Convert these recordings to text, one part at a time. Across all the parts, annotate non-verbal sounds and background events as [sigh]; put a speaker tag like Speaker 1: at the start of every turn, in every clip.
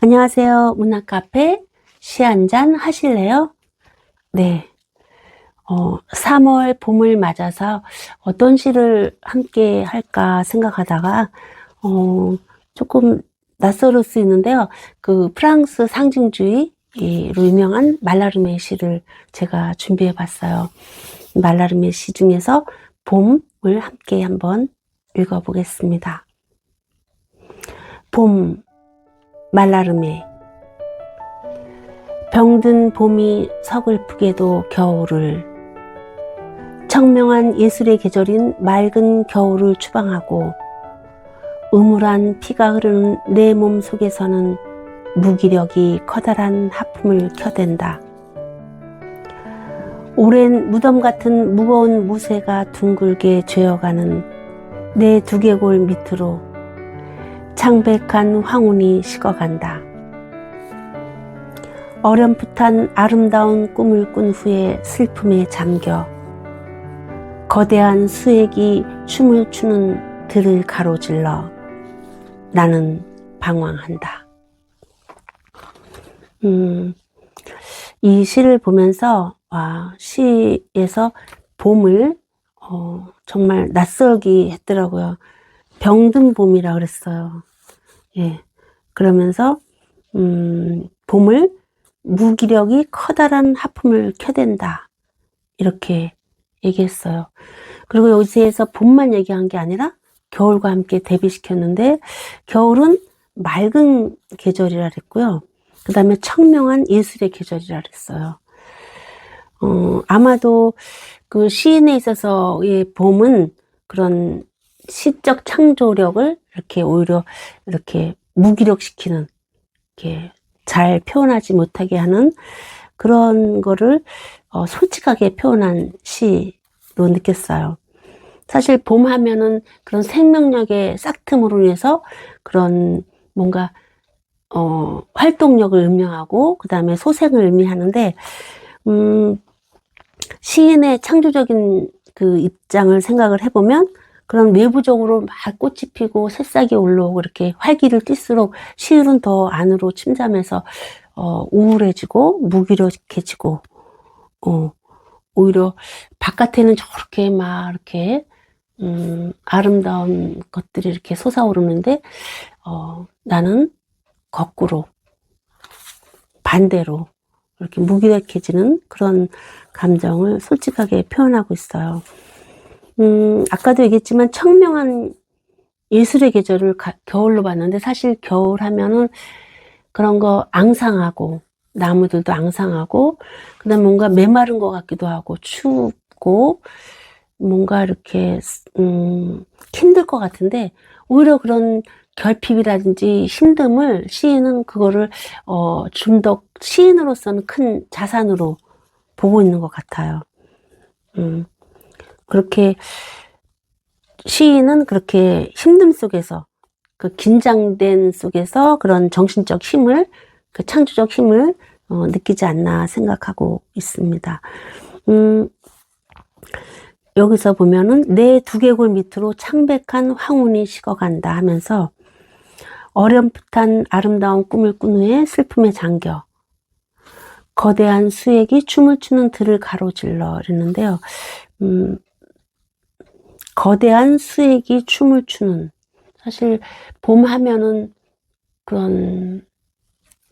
Speaker 1: 안녕하세요. 문학카페 시 한 잔 하실래요? 네. 어, 3월 봄을 맞아서 어떤 시를 함께 할까 생각하다가, 어, 조금 낯설을 수 있는데요. 그 프랑스 상징주의로 유명한 말라름의 시를 제가 준비해 봤어요. 말라름의 시 중에서 봄을 함께 한번 읽어 보겠습니다. 봄, 말라름에 병든 봄이 서글프게도 겨울을 청명한 예술의 계절인 맑은 겨울을 추방하고 음울한 피가 흐르는 내 몸 속에서는 무기력이 커다란 하품을 켜댄다. 오랜 무덤 같은 무거운 무쇠가 둥글게 죄어가는 내 두개골 밑으로 창백한 황혼이 식어간다. 어렴풋한 아름다운 꿈을 꾼 후에 슬픔에 잠겨 거대한 수액이 춤을 추는 들을 가로질러 나는 방황한다. 음, 이 시를 보면서 와, 시에서 봄을 어, 정말 낯설기 했더라고요. 병든 봄이라 그랬어요. 예. 그러면서 음, 봄을 무기력이 커다란 하품을 켜댄다. 이렇게 얘기했어요. 그리고 여기에서 봄만 얘기한 게 아니라 겨울과 함께 대비시켰는데 겨울은 맑은 계절이라 그랬고요. 그 다음에 청명한 예술의 계절이라 그랬어요. 어, 아마도 그 시인에 있어서의 봄은 그런 시적 창조력을 이렇게 오히려 이렇게 무기력시키는 이렇게 잘 표현하지 못하게 하는 그런 거를 어, 솔직하게 표현한 시로 느꼈어요. 사실 봄 하면은 그런 생명력의 싹틈으로 인해서 그런 뭔가 어, 활동력을 의미하고 그 다음에 소생을 의미하는데 음, 시인의 창조적인 그 입장을 생각을 해보면 그런 외부적으로 막 꽃이 피고 새싹이 올라오고 이렇게 활기를 띨수록 시울은 더 안으로 침잠해서 어, 우울해지고 무기력해지고 어, 오히려 바깥에는 저렇게 막 이렇게 음, 아름다운 것들이 이렇게 솟아오르는데 어, 나는 거꾸로 반대로 이렇게 무기력해지는 그런 감정을 솔직하게 표현하고 있어요. 음, 아까도 얘기했지만 청명한 예술의 계절을 가, 겨울로 봤는데 사실 겨울 하면은 그런 거 앙상하고 나무들도 앙상하고 그다음 뭔가 메마른 것 같기도 하고 춥고 뭔가 이렇게 음, 힘들 것 같은데 오히려 그런 결핍이라든지 힘듦을 시인은 그거를 어, 좀 더 시인으로서는 큰 자산으로 보고 있는 것 같아요. 음. 그렇게 시인은 그렇게 힘듦 속에서 그 긴장된 속에서 그런 정신적 힘을 그 창조적 힘을 어, 느끼지 않나 생각하고 있습니다. 음, 여기서 보면은 내 두개골 밑으로 창백한 황혼이 식어간다 하면서 어렴풋한 아름다운 꿈을 꾼 후에 슬픔에 잠겨 거대한 수액이 춤을 추는 들을 가로질러 이랬는데요. 음, 거대한 수액이 춤을 추는. 사실 봄 하면은 그런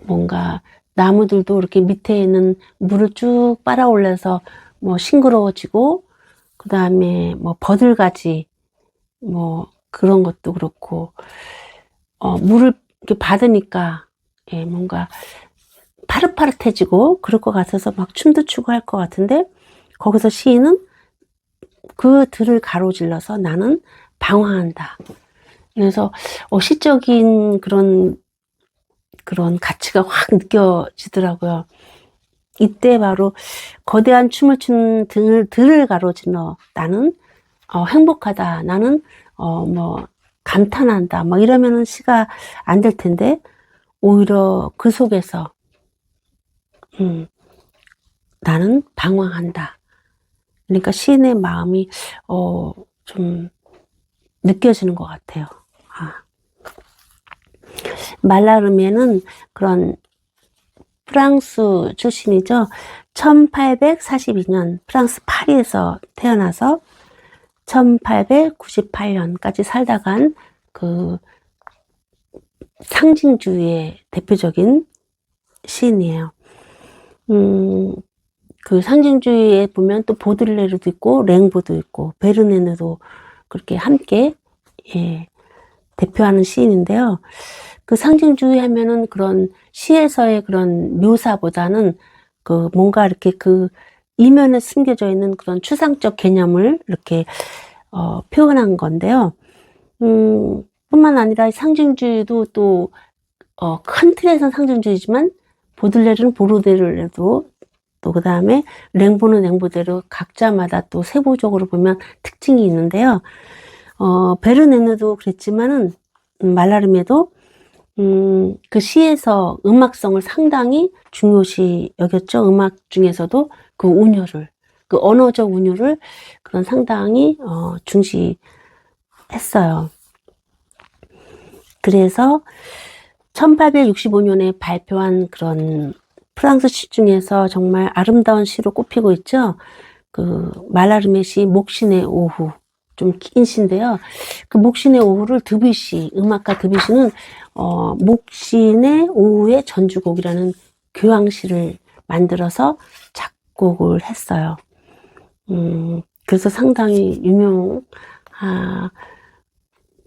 Speaker 1: 뭔가 나무들도 이렇게 밑에 있는 물을 쭉 빨아올려서 뭐 싱그러워지고 그 다음에 뭐 버들가지 뭐 그런 것도 그렇고 어 물을 이렇게 받으니까 예 뭔가 파릇파릇해지고 그럴 것 같아서 막 춤도 추고 할 것 같은데 거기서 시인은 그 들을 가로질러서 나는 방황한다. 그래서 어, 시적인 그런 그런 가치가 확 느껴지더라고요. 이때 바로 거대한 춤을 추는 등을 들을 가로질러 나는 어, 행복하다. 나는 어, 뭐 감탄한다. 뭐 이러면은 시가 안 될 텐데 오히려 그 속에서 음, 나는 방황한다. 그러니까 시인의 마음이 어, 좀 느껴지는 것 같아요. 아. 말라르메는 그런 프랑스 출신이죠. 1842년 프랑스 파리에서 태어나서 1898년까지 살다 간 그 상징주의의 대표적인 시인이에요. 음, 그 상징주의에 보면 또 보들레르도 있고 랭보도 있고 베르네르도 그렇게 함께 예, 대표하는 시인인데요. 그 상징주의 하면은 그런 시에서의 그런 묘사보다는 그 뭔가 이렇게 그 이면에 숨겨져 있는 그런 추상적 개념을 이렇게 어, 표현한 건데요. 음, 뿐만 아니라 상징주의도 또, 어, 큰 틀에선 상징주의지만, 보들레르는 보르데르도, 또 그 다음에 랭보는 랭보대로 각자마다 또 세부적으로 보면 특징이 있는데요. 어, 베르네르도 그랬지만은, 음, 말라름에도, 음, 그 시에서 음악성을 상당히 중요시 여겼죠. 음악 중에서도 그 운율을, 그 언어적 운율을 그런 상당히, 어, 중시했어요. 그래서 1865년에 발표한 그런 프랑스 시 중에서 정말 아름다운 시로 꼽히고 있죠. 그 말라르메 시 목신의 오후 좀 긴 시인데요. 그 목신의 오후를 드뷔시 음악가 드뷔시는 어, 목신의 오후의 전주곡이라는 교향시를 만들어서 작곡을 했어요. 음, 그래서 상당히 유명 아,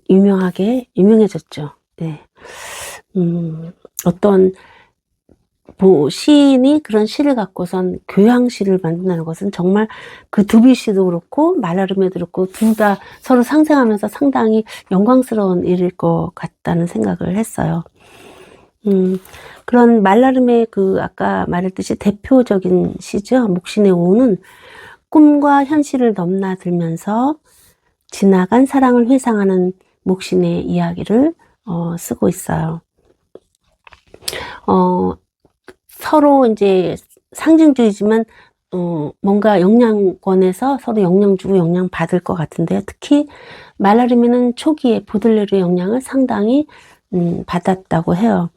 Speaker 1: 유명하게 유명해졌죠. 네. 음, 어떤 뭐 시인이 그런 시를 갖고선 교향시를 만든다는 것은 정말 그 두비시도 그렇고 말라름에도 그렇고 둘 다 서로 상생하면서 상당히 영광스러운 일일 것 같다는 생각을 했어요. 음, 그런 말라름의 그 아까 말했듯이 대표적인 시죠. 목신의 오후는 꿈과 현실을 넘나들면서 지나간 사랑을 회상하는 목신의 이야기를 어, 쓰고 있어요. 어, 서로 이제 상징주의지만 어, 뭔가 영향권에서 서로 영향 주고 영향 받을 것 같은데요. 특히 말라리미는 초기에 보들레르의 영향을 상당히 음, 받았다고 해요.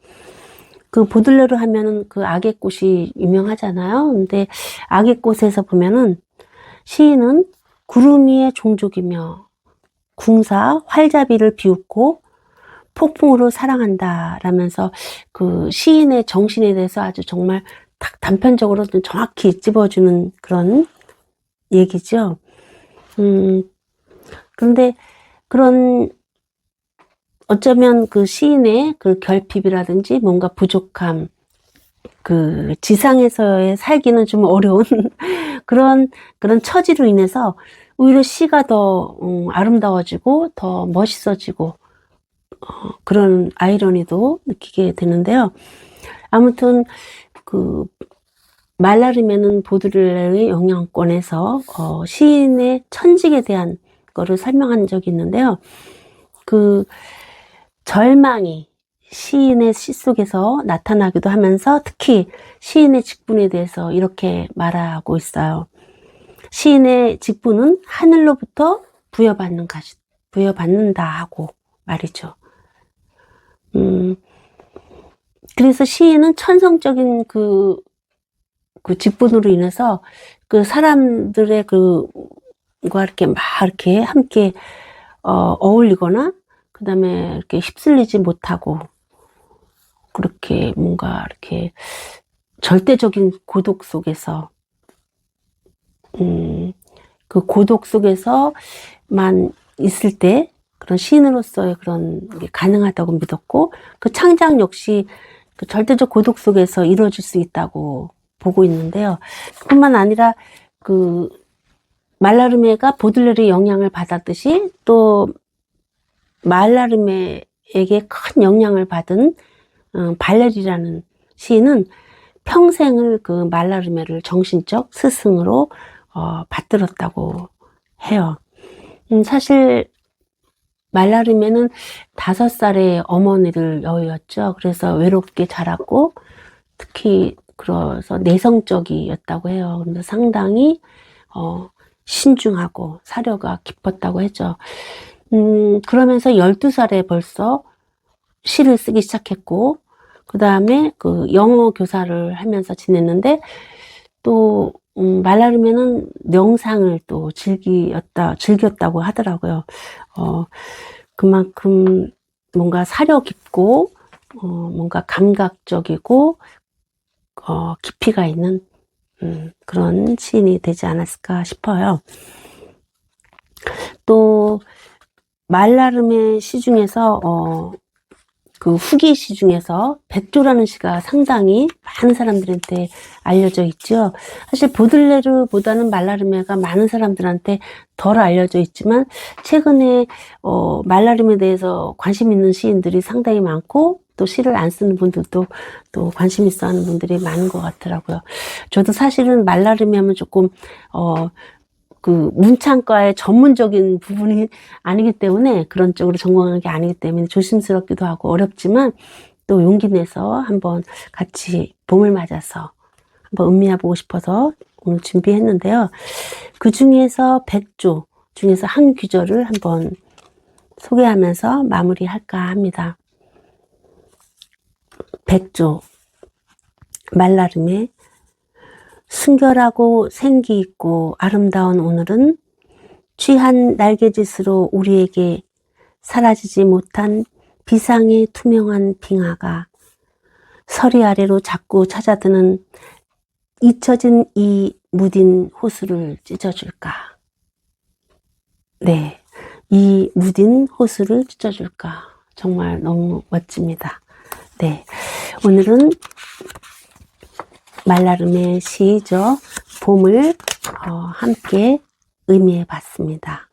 Speaker 1: 그 보들레르 하면은 그 악의 꽃이 유명하잖아요. 근데 악의 꽃에서 보면은 시인은 구름 위의 종족이며 궁사 활자비를 비웃고 폭풍으로 사랑한다 라면서 그 시인의 정신에 대해서 아주 정말 딱 단편적으로 정확히 집어주는 그런 얘기죠. 음, 그런데 그런 어쩌면 그 시인의 그 결핍이라든지 뭔가 부족함, 그 지상에서의 살기는 좀 어려운 [laughs] 그런 그런 처지로 인해서 오히려 시가 더 음, 아름다워지고 더 멋있어지고 어, 그런 아이러니도 느끼게 되는데요. 아무튼 그 말라르면은 보드레르의 영향권에서 어, 시인의 천직에 대한 거를 설명한 적이 있는데요. 그 절망이 시인의 시 속에서 나타나기도 하면서 특히 시인의 직분에 대해서 이렇게 말하고 있어요. 시인의 직분은 하늘로부터 부여받는 것이, 부여받는다 하고 말이죠. 음, 그래서 시인은 천성적인 그, 그 직분으로 인해서 그 사람들의 그, 과 이렇게 막 이렇게 함께, 어, 어울리거나, 그 다음에 이렇게 휩쓸리지 못하고, 그렇게 뭔가 이렇게 절대적인 고독 속에서 음, 그 고독 속에서만 있을 때 그런 시인으로서의 그런 게 가능하다고 믿었고 그 창작 역시 그 절대적 고독 속에서 이루어질 수 있다고 보고 있는데요. 뿐만 아니라 그 말라르메가 보들레르의 영향을 받았듯이 또 말라르메에게 큰 영향을 받은 어, 발레리라는 시인은 평생을 그 말라르메를 정신적 스승으로 어, 받들었다고 해요. 음, 사실 말라르메는 다섯 살의 어머니를 여였죠. 그래서 외롭게 자랐고 특히 그래서 내성적이었다고 해요. 그래서 상당히 어, 신중하고 사려가 깊었다고 했죠. 음, 그러면서 12살에 벌써 시를 쓰기 시작했고, 그 다음에 그 영어 교사를 하면서 지냈는데, 또, 음, 말라르면은 명상을 또 즐기었다, 즐겼다고 하더라고요. 어, 그만큼 뭔가 사려 깊고, 어, 뭔가 감각적이고, 어, 깊이가 있는, 음, 그런 시인이 되지 않았을까 싶어요. 또, 말라름의 시 중에서, 어, 그 후기 시 중에서 백조라는 시가 상당히 많은 사람들한테 알려져 있죠. 사실 보들레르보다는 말라르메가 많은 사람들한테 덜 알려져 있지만 최근에 어, 말라름에 대해서 관심 있는 시인들이 상당히 많고 또 시를 안 쓰는 분들도 또 관심 있어 하는 분들이 많은 것 같더라고요. 저도 사실은 말라름이 하면 조금 어, 그 문창과의 전문적인 부분이 아니기 때문에 그런 쪽으로 전공한 게 아니기 때문에 조심스럽기도 하고 어렵지만 또 용기 내서 한번 같이 봄을 맞아서 한번 음미해 보고 싶어서 오늘 준비했는데요. 그 중에서 백조 중에서 한 귀절을 한번 소개하면서 마무리할까 합니다. 백조 말라름의 순결하고 생기 있고 아름다운 오늘은 취한 날개짓으로 우리에게 사라지지 못한 비상의 투명한 빙하가 서리 아래로 자꾸 찾아드는 잊혀진 이 무딘 호수를 찢어줄까? 네. 이 무딘 호수를 찢어줄까? 정말 너무 멋집니다. 네. 오늘은 말라름의 시죠. 봄을 어, 함께 의미해 봤습니다.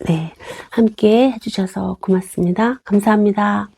Speaker 1: 네. 함께 해주셔서 고맙습니다. 감사합니다.